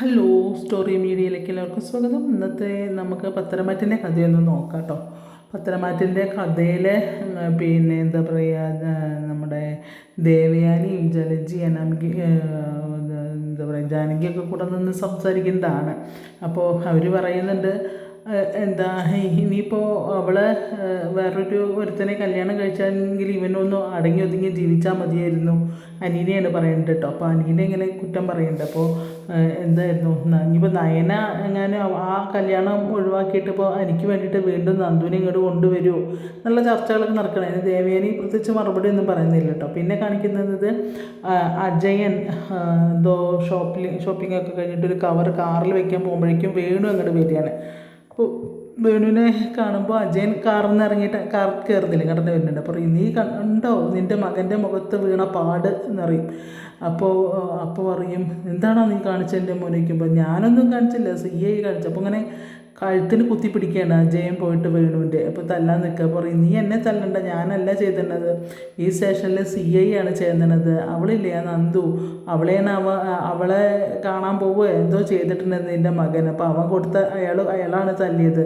Hello story മീഡിയയിലേക്ക് എല്ലാവർക്കും സ്വാഗതം. ഇന്നത്തെ നമുക്ക് പത്തരമാറ്റിന്റെ കഥയൊന്ന് നോക്കാം കേട്ടോ പത്തരമാറ്റിന്റെ കഥയിൽ പിന്നെ എന്താ പറയുക നമ്മുടെ ദേവയാനിയും ജലജി അനാമിക എന്താ പറയുക ജാനകിയൊക്കെ കൂടെ നിന്ന് സംസാരിക്കുന്നതാണ്. അപ്പോൾ അവർ പറയുന്നുണ്ട് എന്താ ഇനിയിപ്പോൾ ഏഹ് വേറൊരു ഒരുത്തനെ കല്യാണം കഴിച്ചാണെങ്കിൽ ഇവനൊന്ന് അടങ്ങി ഒതുങ്ങി ജീവിച്ചാൽ മതിയായിരുന്നു. അനീനെയാണ് പറയുന്നത് കേട്ടോ അപ്പോൾ അനീനെ ഇങ്ങനെ കുറ്റം പറയുന്നുണ്ട് അപ്പോൾ എന്തായിരുന്നു? ഇനിയിപ്പോൾ നയന എങ്ങാനും ആ കല്യാണം ഒഴിവാക്കിയിട്ട് ഇപ്പോൾ എനിക്ക് വേണ്ടിയിട്ട് വീണ്ടും നന്ദുവിനെ ഇങ്ങോട്ട് കൊണ്ടുവരുമോ നല്ല ചർച്ചകളൊക്കെ നടക്കണം. അതിന് ദേവേനി പ്രത്യേകിച്ച് മറുപടി ഒന്നും പറയുന്നില്ല കേട്ടോ. പിന്നെ കാണിക്കുന്നത് അജയൻ എന്തോ ഷോപ്പിൽ ഷോപ്പിംഗ് ഒക്കെ കഴിഞ്ഞിട്ട് ഒരു കവർ കാറിൽ വെക്കാൻ പോകുമ്പോഴേക്കും വേണു അങ്ങോട്ട് വരികയാണ്. അപ്പോൾ വേണുവിനെ കാണുമ്പോൾ അജയൻ കാറിൽ നിന്ന് ഇറങ്ങിയിട്ട് കാർ കയറുന്നില്ല കടന്നു വരുന്നുണ്ട്. അപ്പോൾ പറയും നീ കണ്ടോ? നിന്റെ മകന്റെ മുഖത്ത് വീണ പാട് എന്നറിയും. അപ്പോൾ അപ്പോൾ പറയും എന്താണോ നീ കാണിച്ചതിന്റെ മോനിക്കുമ്പോൾ ഞാനൊന്നും കാണിച്ചില്ല. സി ഐ കാണിച്ചു. അപ്പോൾ ഇങ്ങനെ കഴുത്തിന് കുത്തി പിടിക്കുകയാണ്. പോയിട്ട് വേണുവിന്റെ. അപ്പോൾ തല്ലാൻ നിൽക്കുക. പറയും നീ എന്നെ തല്ലണ്ട. ഞാനല്ല ചെയ്തിരുന്നത് ഈ സ്റ്റേഷനിൽ സി ഐ ആണ് ചെയ്യുന്നത് അവളില്ലേ ആ നന്ദു? അവളെയാണ് അവ അവളെ കാണാൻ പോവുക. എന്തോ ചെയ്തിട്ടുണ്ടെന്ന് നിന്റെ മകൻ. അപ്പോൾ അവൻ കൊടുത്ത അയാൾ അയാളാണ് തല്ലിയത്.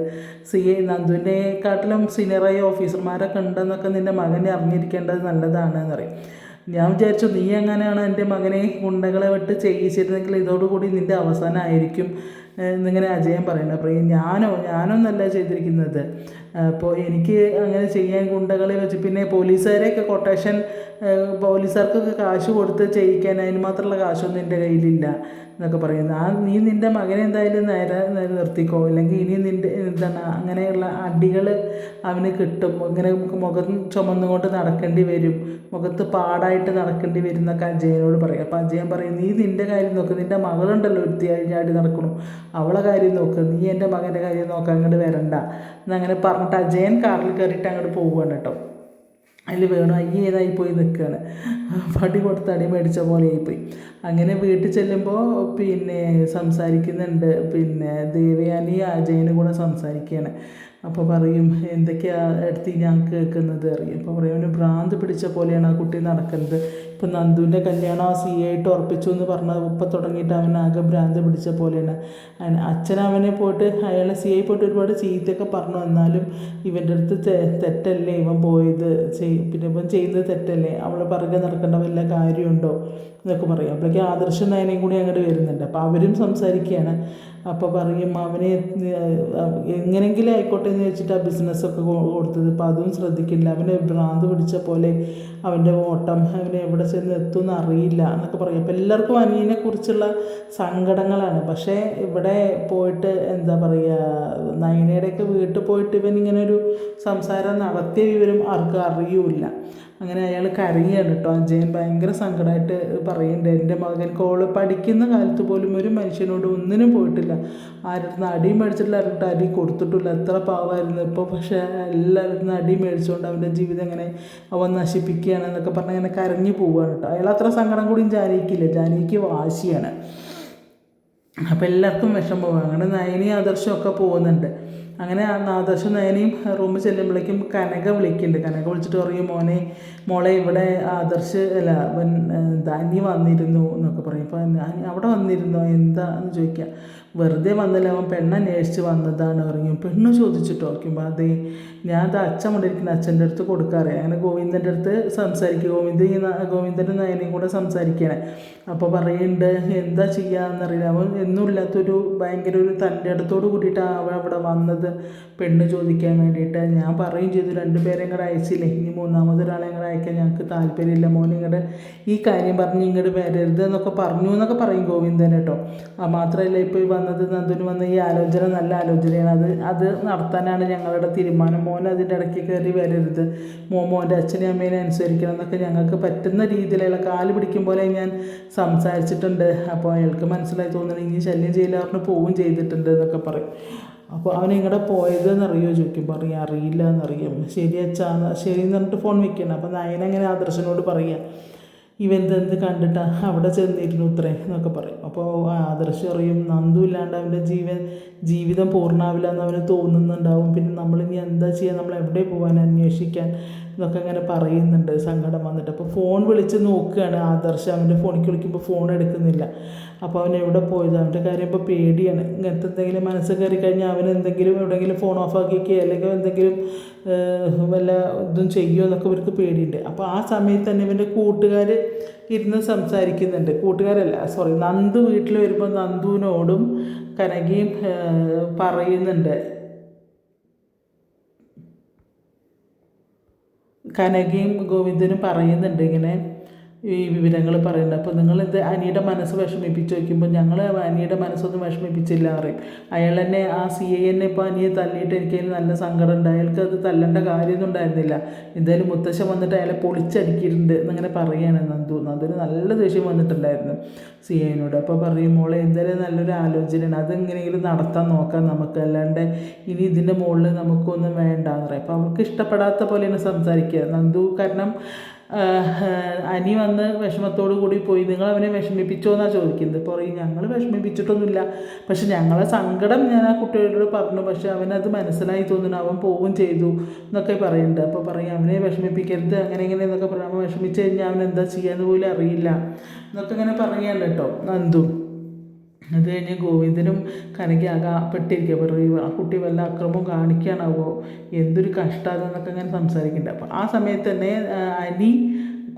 സി ഐ നന്ദുവിനെക്കാട്ടിലും സീനിയറായ ഓഫീസർമാരൊക്കെ ഉണ്ടെന്നൊക്കെ നിന്റെ മകനെ അറിഞ്ഞിരിക്കേണ്ടത് നല്ലതാണ് എന്ന് പറയും. ഞാൻ വിചാരിച്ചു നീ എങ്ങനെയാണ് എന്റെ മകനെ ഗുണ്ടകളെ വിട്ട് ചെയ്യിച്ചിരുന്നെങ്കിൽ ഇതോടുകൂടി നിന്റെ അവസാനമായിരിക്കും എന്നിങ്ങനെ അജയൻ പറയുന്നത്. അപ്പോൾ ഈ ഞാനോ ഞാനൊന്നല്ല ചെയ്തിരിക്കുന്നത്. അപ്പോൾ എനിക്ക് അങ്ങനെ ചെയ്യാൻ ഗുണ്ടകളെ വെച്ച് പിന്നെ പോലീസുകാരെയൊക്കെ കൊട്ടേഷൻ പോലീസുകാർക്കൊക്കെ കാശ് കൊടുത്ത് ചെയ്യിക്കാൻ അതിന് മാത്രമുള്ള കാശൊന്നും എന്റെ കയ്യിലില്ല. എന്നൊക്കെ പറയുന്നത് ആ നീ നിന്റെ മകനെ എന്തായാലും നേരെ നിർത്തിക്കോ. അല്ലെങ്കിൽ ഇനി നിന്റെ എന്താണ് അങ്ങനെയുള്ള അടികൾ അവന് കിട്ടും. ഇങ്ങനെ മുഖം ചുമന്നുകൊണ്ട് നടക്കേണ്ടി വരും. മുഖത്ത് പാടായിട്ട് നടക്കേണ്ടി വരും എന്നൊക്കെ അജയനോട് പറയും. അപ്പോൾ അജയൻ പറയും നീ നിന്റെ കാര്യം നോക്ക്. നിന്റെ മകളുണ്ടല്ലോ ഒരുത്തി ചാടി നടക്കണം. അവളെ കാര്യം നോക്ക്. നീ എന്റെ മകന്റെ കാര്യം നോക്കാൻ അങ്ങോട്ട് വരണ്ട. എന്നങ്ങനെ പറഞ്ഞിട്ട് അജയൻ കാറിൽ കയറിയിട്ട് അങ്ങോട്ട് പോവുകയാണ് കേട്ടോ. അതിൽ വേണു? അയ്യ ഏതായി പോയി നിൽക്കുകയാണ് പടി കൊടുത്ത് അടി മേടിച്ച പോലെ ആയിപ്പോയി. അങ്ങനെ വീട്ടിൽ ചെല്ലുമ്പോൾ പിന്നെ സംസാരിക്കുന്നുണ്ട്. പിന്നെ ദേവയാനി അജയനും കൂടെ സംസാരിക്കുകയാണ് അപ്പോൾ പറയും എന്തൊക്കെയാ എടുത്ത് ഞാൻ കേൾക്കുന്നത്? അറിയും അപ്പോൾ പറയും ഭ്രാന്ത് പിടിച്ച പോലെയാണ് ആ കുട്ടി നടക്കുന്നത്. ഇപ്പം നന്ദുവിന്റെ കല്യാണം ആ സി ആയിട്ട് ഉറപ്പിച്ചു എന്ന് പറഞ്ഞ ഇപ്പം തുടങ്ങിയിട്ട് അവൻ ആകെ ഭ്രാന്ത് പിടിച്ച പോലെയാണ്. അച്ഛൻ അവനെ പോയിട്ട് അയാളെ സി ആയി പോയിട്ട് ഒരുപാട് ചീത്തയൊക്കെ പറഞ്ഞു. എന്നാലും ഇവന്റെ അടുത്ത് തെറ്റല്ലേ ഇവൻ പോയത്? ചെയ് പിന്നെ ഇവൻ ചെയ്യുന്നത് തെറ്റല്ലേ? അവളെ പറകെ നടക്കേണ്ട വല്ല കാര്യമുണ്ടോ? എന്നൊക്കെ പറയും. അപ്പോഴേക്കും ആദർശ നയനയും കൂടി അങ്ങോട്ട് വരുന്നുണ്ട്. അപ്പോൾ അവരും സംസാരിക്കുകയാണ്. അപ്പോൾ പറയും അവനെ എങ്ങനെങ്കിലും ആയിക്കോട്ടെ എന്ന് വെച്ചിട്ട് ആ ബിസിനസ്സൊക്കെ കൊടുത്തത്. അപ്പോൾ അതും ശ്രദ്ധിക്കില്ല. അവന് ഭ്രാന്ത് പിടിച്ച പോലെ അവന്റെ ഓട്ടം അവനെ എവിടെ ചെന്ന് എത്തുമെന്ന് അറിയില്ല എന്നൊക്കെ പറയും. അപ്പോൾ എല്ലാവർക്കും അനിയനെ കുറിച്ചുള്ള സങ്കടങ്ങളാണ്. പക്ഷേ ഇവിടെ പോയിട്ട് എന്താ പറയുക നയനയുടെയൊക്കെ വീട്ടിൽ പോയിട്ട് ഇവൻ ഇങ്ങനെ ഒരു സംസാരം നടത്തിയ വിവരം ആർക്കും അറിയൂല അങ്ങനെ അയാൾ കരയുകയാണ് കേട്ടോ. അജയൻ ഭയങ്കര സങ്കടമായിട്ട് പറയുന്നുണ്ട്. എന്റെ മകൻ കോൾ പഠിക്കുന്ന കാലത്ത് പോലും ഒരു മനുഷ്യനോട് ഒന്നിനും പോയിട്ടില്ല. ആരുടെ അടി മേടിച്ചിട്ടില്ല. ആരുടെ അടി കൊടുത്തിട്ടില്ല. എത്ര പാവമായിരുന്നു. ഇപ്പോൾ പക്ഷേ എല്ലാവരും അടി മേടിച്ചുകൊണ്ട് അവന്റെ ജീവിതം എങ്ങനെ അവൻ നശിപ്പിക്കുകയാണ് എന്നൊക്കെ പറഞ്ഞ് ഇങ്ങനെ കരഞ്ഞു പോവുകയാണ് കേട്ടോ. അയാൾ അത്ര സങ്കടം കൂടിയും ജാനകിക്കില്ല ജാനകിക്ക് വാശിയാണ്. അപ്പോൾ എല്ലാവർക്കും വിഷമമാണ്. അങ്ങനെ നയനി ആദർശമൊക്കെ പോകുന്നുണ്ട്. അങ്ങനെ ആ ആദർശം നയനയും റൂമിൽ ചെല്ലുമ്പോഴേക്കും കനക വിളിക്കുന്നുണ്ട്. കനക വിളിച്ചിട്ട് പറയും മോനെ മോളെ ഇവിടെ ആദർശ് അല്ല എന്താ വന്നിരുന്നു എന്നൊക്കെ പറയും. അപ്പോൾ ഞാൻ അവിടെ വന്നിരുന്നു? എന്താന്ന് ചോദിക്കുക. വെറുതെ വന്നില്ല അവൻ പെണ്ണ് അന്വേഷിച്ച് വന്നതാണ് പറയും. പെണ്ണ് ചോദിച്ചിട്ട് നോക്കുമ്പോൾ അതെ ഞാൻ അത് അച്ഛൻ കൊണ്ടിരിക്കുന്ന അച്ഛന്റെ അടുത്ത് കൊടുക്കാറ്. അങ്ങനെ ഗോവിന്ദന്റെ അടുത്ത് സംസാരിക്കുക ഗോവിന്ദ ഗോവിന്ദന്റെ നയനയും കൂടെ സംസാരിക്കുകയാണ്. അപ്പോൾ പറയുന്നുണ്ട് എന്താ ചെയ്യാന്നറിയില്ല. അവൻ എന്നും ഇല്ലാത്തൊരു ഭയങ്കര ഒരു തന്റെ അടുത്തോട് കൂട്ടിയിട്ടാണ് അവൻ അവിടെ വന്നത്. പെണ്ണ് ചോദിക്കാൻ വേണ്ടിയിട്ട് ഞാൻ പറയും ചെയ്തു. രണ്ട് പേരെ ഇങ്ങോട്ട് അയച്ചില്ലേ? ഇനി മൂന്നാമതൊരാളെ ഇങ്ങോട്ട് അയക്കാൻ ഞങ്ങൾക്ക് താല്പര്യമില്ല. മോൻ ഇങ്ങോട്ട് ഈ കാര്യം പറഞ്ഞ് ഇങ്ങോട്ട് വരരുത് എന്നൊക്കെ പറഞ്ഞു എന്നൊക്കെ പറയും ഗോവിന്ദൻ കേട്ടോ. ആ മാത്രമല്ല ഇപ്പോൾ വന്നത് നന്ദുന് വന്ന ഈ ആലോചന നല്ല ആലോചനയാണ്. അത് അത് നടത്താനാണ് ഞങ്ങളുടെ തീരുമാനം. മോൻ അതിന്റെ ഇടയ്ക്ക് കയറി വരരുത്. മോൻ മോന്റെ അച്ഛനെയും അമ്മേനെ അനുസരിക്കണം എന്നൊക്കെ ഞങ്ങൾക്ക് പറ്റുന്ന രീതിയിലുള്ള കാൽ പിടിക്കും പോലെ ഞാൻ സംസാരിച്ചിട്ടുണ്ട്. അപ്പോൾ അയാൾക്ക് മനസ്സിലായി തോന്നുന്നു ഇനി ശല്യം ചെയ്യില്ല പറഞ്ഞ് പോവുകയും ചെയ്തിട്ടുണ്ട് എന്നൊക്കെ പറയും. അപ്പോൾ അവൻ എങ്ങടെ പോയതെന്ന് അറിയുമോ ചോദിക്കും പറയും അറിയില്ല എന്നറിയാം. ശരി അച്ഛാ ശരി എന്ന് പറഞ്ഞിട്ട് ഫോൺ വെക്കണം. അപ്പോൾ നയൻ അങ്ങനെ ആദർശനോട് പറയുക ഇവൻ എന്ത് കണ്ടിട്ടാ അവിടെ ചെന്നിരുന്നു ഇത്രേ എന്നൊക്കെ പറയും. അപ്പോൾ ആദർശം അറിയും നന്ദു ഇല്ലാണ്ട് അവന്റെ ജീവൻ ജീവിതം പൂർണാവില്ല എന്ന് അവന് തോന്നുന്നുണ്ടാവും. പിന്നെ നമ്മളിനി എന്താ ചെയ്യുക നമ്മൾ എവിടെ പോകാൻ അന്വേഷിക്കാൻ? എന്നൊക്കെ അങ്ങനെ പറയുന്നുണ്ട് സങ്കടം വന്നിട്ട്. അപ്പോൾ ഫോൺ വിളിച്ച് നോക്കുകയാണ് ആദർശ്. അവന്റെ ഫോണിൽ വിളിക്കുമ്പോൾ ഫോൺ എടുക്കുന്നില്ല. അപ്പോൾ അവൻ എവിടെ പോയത്? അവന്റെ കാര്യം ഇപ്പോൾ പേടിയാണ്. ഇങ്ങനത്തെ എന്തെങ്കിലും മനസ്സ് കയറി കഴിഞ്ഞാൽ അവൻ എന്തെങ്കിലും എവിടെയെങ്കിലും ഫോൺ ഓഫ് ആക്കിക്കുക അല്ലെങ്കിൽ എന്തെങ്കിലും വല്ല ഇതും ചെയ്യുമോ എന്നൊക്കെ ഇവർക്ക് പേടിയുണ്ട്. അപ്പോൾ ആ സമയത്ത് തന്നെ ഇവന്റെ കൂട്ടുകാർ ഇരുന്ന് സംസാരിക്കുന്നുണ്ട്. കൂട്ടുകാരല്ല സോറി നന്ദു വീട്ടിൽ വരുമ്പോൾ നന്ദുവിനോടും കനകയും പറയുന്നുണ്ട്. കനകയും ഗോവിന്ദനും പറയുന്നുണ്ട് ഇങ്ങനെ. ഈ വിവരങ്ങൾ പറയുന്നത്. അപ്പോൾ നിങ്ങളിത് അനിയുടെ മനസ്സ് വിഷമിപ്പിച്ച് വയ്ക്കുമ്പോൾ ഞങ്ങൾ അനിയുടെ മനസ്സൊന്നും വിഷമിപ്പിച്ചില്ല പറയും. അയാൾ തന്നെ ആ സി ഐ എന്നെ ഇപ്പോൾ അനിയെ തല്ലിയിട്ട് എനിക്ക് നല്ല സങ്കടം ഉണ്ട്. അയാൾക്ക് അത് തല്ലേണ്ട കാര്യമൊന്നും ഉണ്ടായിരുന്നില്ല. എന്തായാലും മുത്തശ്ശൻ വന്നിട്ട് അയാളെ പൊളിച്ചടിക്കിയിട്ടുണ്ട് എന്നിങ്ങനെ പറയുകയാണ് നന്ദു. നന്ദുവിന് നല്ല ദേഷ്യം വന്നിട്ടുണ്ടായിരുന്നു സി ഐനോട് അപ്പോൾ പറയും മോളെ എന്തായാലും നല്ലൊരു ആലോചനയാണ്. അതെങ്ങനെയെങ്കിലും നടത്താൻ നോക്കാം നമുക്ക്. അല്ലാണ്ട് ഇനി ഇതിന്റെ മുകളിൽ നമുക്കൊന്നും വേണ്ടാന്ന് പറയും. അപ്പോൾ അവർക്ക് ഇഷ്ടപ്പെടാത്ത പോലെയാണ് സംസാരിക്കുക. നന്ദു കാരണം അനി വന്ന് വിഷമത്തോടു കൂടി പോയി. നിങ്ങൾ അവനെ വിഷമിപ്പിച്ചോ എന്നാണ് ചോദിക്കുന്നത്? പറയും ഞങ്ങൾ വിഷമിപ്പിച്ചിട്ടൊന്നുമില്ല. പക്ഷെ ഞങ്ങളെ സങ്കടം ഞാൻ ആ കുട്ടികളോട് പറഞ്ഞു. പക്ഷെ അവനത് മനസ്സിലായി തോന്നുന്നു. അവൻ പോവുകയും ചെയ്തു എന്നൊക്കെ പറയുന്നുണ്ട്. അപ്പോൾ പറയും അവനെ വിഷമിപ്പിക്കരുത്. അങ്ങനെ ഇങ്ങനെ എന്നൊക്കെ പറയാം. അവൻ വിഷമിച്ച് കഴിഞ്ഞാൽ അവൻ എന്താ ചെയ്യാന്ന് പോലും അറിയില്ല എന്നൊക്കെ ഇങ്ങനെ പറയാൻ കേട്ടോ നന്ദു. അത് കഴിഞ്ഞ് ഗോവിന്ദനും കനകി അകപ്പെട്ടിരിക്കുക പറയും ആ കുട്ടി വല്ല അക്രമവും കാണിക്കാനാവോ എന്തൊരു കഷ്ടമാണെന്നൊക്കെ അങ്ങനെ സംസാരിക്കുന്നുണ്ട്. അപ്പോൾ ആ സമയത്ത് തന്നെ അനി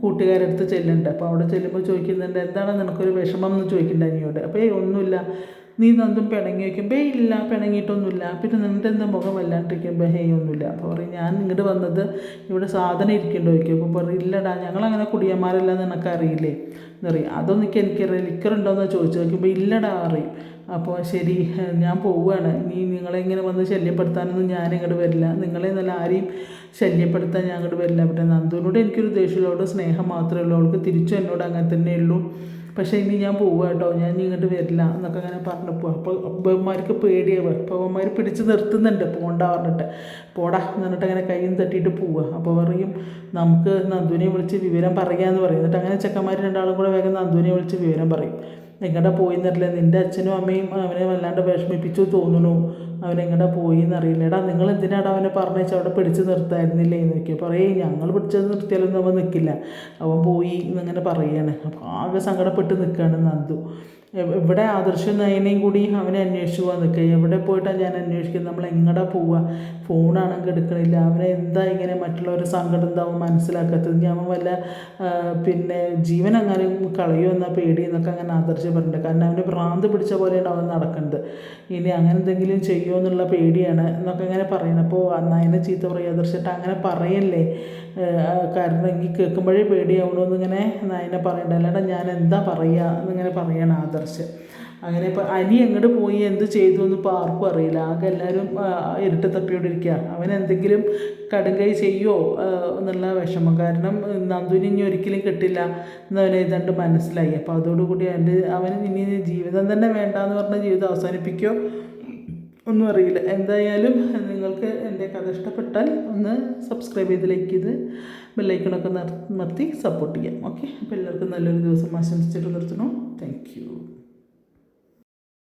കൂട്ടുകാരടുത്ത് ചെല്ലുന്നുണ്ട്. അപ്പോൾ അവിടെ ചെല്ലുമ്പോൾ ചോദിക്കുന്നുണ്ട് എന്താണ് നിനക്കൊരു വിഷമം? എന്ന് ചോദിക്കുന്നുണ്ട് അനിയോട്. അപ്പോൾ ഏയ് ഒന്നുമില്ല. നീ നന്ദും പിണങ്ങി വയ്ക്കുമ്പോൾ ഇല്ല പിണങ്ങിയിട്ടൊന്നുമില്ല. പിന്നെ നിന്റെ എന്താ മുഖം വല്ലാണ്ടിരിക്കുമ്പോൾ ഹേയ് ഒന്നുമില്ല. അപ്പോൾ പറയും ഞാൻ ഇങ്ങോട്ട് വന്നത് ഇവിടെ സാധനം ഇരിക്കേണ്ട? ചോദിക്കും. അപ്പോൾ പറയും ഇല്ലടാ ഞങ്ങളങ്ങനെ കുടിയന്മാരല്ല നിനക്ക് അറിയില്ലേ? എന്നറിയും അതൊന്നും എനിക്ക് എനിക്കറിയാം ലിക്കർ ഉണ്ടോയെന്ന് ചോദിച്ചു നോക്കുമ്പോൾ ഇല്ലടാ അറിയും അപ്പോൾ ശരി ഞാൻ പോവുകയാണ് നീ നിങ്ങളെ ഇങ്ങനെ വന്ന് ശല്യപ്പെടുത്താനൊന്നും ഞാൻ ഇങ്ങോട്ട് വരില്ല. നിങ്ങളെ നല്ല ആരെയും ശല്യപ്പെടുത്താൻ ഞാൻ അങ്ങോട്ട് വരില്ല. പിന്നെ നന്ദുവിനോട് എനിക്കൊരു ദേഷ്യമുള്ളവരോട് സ്നേഹം മാത്രമേ ഉള്ളൂ. അവൾക്ക് തിരിച്ചും എന്നോട് അങ്ങനെ തന്നെ ഉള്ളൂ. പക്ഷേ ഇനി ഞാൻ പോവുക കേട്ടോ. ഞാൻ ഇങ്ങോട്ട് വരില്ല എന്നൊക്കെ അങ്ങനെ പറഞ്ഞപ്പോൾ അപ്പോൾ അബ്ബന്മാർക്ക് പേടിയാവുക അപ്പോൾ അവന്മാർ പിടിച്ച് നിർത്തുന്നുണ്ട് പോണ്ട പറഞ്ഞിട്ട്. പോടാ എന്നിട്ട് അങ്ങനെ കയ്യും തട്ടിയിട്ട് പോവുക. അപ്പോൾ പറയും നമുക്ക് നന്ദുവിനെ വിളിച്ച് വിവരം പറയാമെന്ന് പറയും. എന്നിട്ട് അങ്ങനെ ചെക്കന്മാർ രണ്ടാളും കൂടെ വേഗം നന്ദുവിനെ വിളിച്ച് വിവരം പറയും. എങ്ങടെ പോയി എന്നറിയില്ല നിന്റെ അച്ഛനും അമ്മയും അവനെ വല്ലാണ്ട് വിഷമിപ്പിച്ചു തോന്നുന്നു. അവൻ എങ്ങടെ പോയി എന്നറിയില്ല എടാ നിങ്ങൾ എന്തിനാടാ അവനെ പറഞ്ഞേച്ച് അവിടെ പിടിച്ച് നിർത്തായിരുന്നില്ലേ എന്ന് നോക്കിയാൽ പറയേ ഞങ്ങൾ പിടിച്ചത് നിർത്തിയാലൊന്നും അവൻ നിൽക്കില്ല അവൻ പോയി എന്നിങ്ങനെ പറയാണ്. അപ്പോൾ ആകെ സങ്കടപ്പെട്ട് നിൽക്കുകയാണ് നന്ദു. ഇവിടെ ആദർശ നയനയും കൂടി അവനെ അന്വേഷിച്ചു പോകാൻ നിൽക്കുക എവിടെ പോയിട്ടാണ് ഞാൻ അന്വേഷിക്കുന്നത്? നമ്മൾ എങ്ങടെ പോവുക ഫോണാണെങ്കിൽ എടുക്കണില്ല. അവനെ എന്താ ഇങ്ങനെ മറ്റുള്ളവരെ സങ്കടം എന്താവും മനസ്സിലാക്കാത്തത്? ഞാൻ വല്ല പിന്നെ ജീവൻ അങ്ങനെ കളയോ എന്ന പേടി എന്നൊക്കെ അങ്ങനെ ആദർശം പറഞ്ഞിട്ടുണ്ട് കാരണം അവന് ഭ്രാന്ത് പിടിച്ച പോലെയാണ് അവൻ നടക്കുന്നത്. ഇനി അങ്ങനെ എന്തെങ്കിലും ചെയ്യുമോ എന്നുള്ള പേടിയാണ് എന്നൊക്കെ ഇങ്ങനെ പറയുന്നത്. അപ്പോൾ നയനെ ചീത്ത പറയും. ആദർശിട്ട് അങ്ങനെ പറയല്ലേ? കാരണം എനിക്ക് കേൾക്കുമ്പോഴേ പേടിയാവണമെന്നിങ്ങനെ നയനെ പറയണ്ട. അല്ലാണ്ട് ഞാൻ എന്താ പറയുക എന്നിങ്ങനെ പറയണം ആദർശ്. അങ്ങനെ ഇപ്പോൾ അനി എങ്ങോട്ട് പോയി? എന്ത് ചെയ്തു എന്ന് ഇപ്പോൾ ആർക്കും അറിയില്ല. ആകെ എല്ലാവരും ഇരുട്ട് തപ്പിയോണ്ടിരിക്കുക അവൻ എന്തെങ്കിലും കടുങ്കൈ ചെയ്യുമോ എന്നുള്ള വിഷമം. കാരണം നന്ദുവിന് ഇനി ഒരിക്കലും കിട്ടില്ല എന്നവനെ ഏതാണ്ട് മനസ്സിലായി. അപ്പോൾ അതോടുകൂടി അവന്റെ അവന് ഇനി ജീവിതം തന്നെ വേണ്ടാന്ന് പറഞ്ഞ ജീവിതം അവസാനിപ്പിക്കുകയോ ഒന്നും അറിയില്ല. എന്തായാലും നിങ്ങൾക്ക് എന്റെ കഥ ഇഷ്ടപ്പെട്ടാൽ ഒന്ന് സബ്സ്ക്രൈബ് ചെയ്ത് ലൈക്ക് ചെയ്ത് ബെല്ലൈക്കണൊക്കെ നിർത്തി സപ്പോർട്ട് ചെയ്യാം. ഓക്കെ അപ്പോൾ എല്ലാവർക്കും നല്ലൊരു ദിവസം ആശംസിച്ചിട്ട് നിർത്തണം താങ്ക്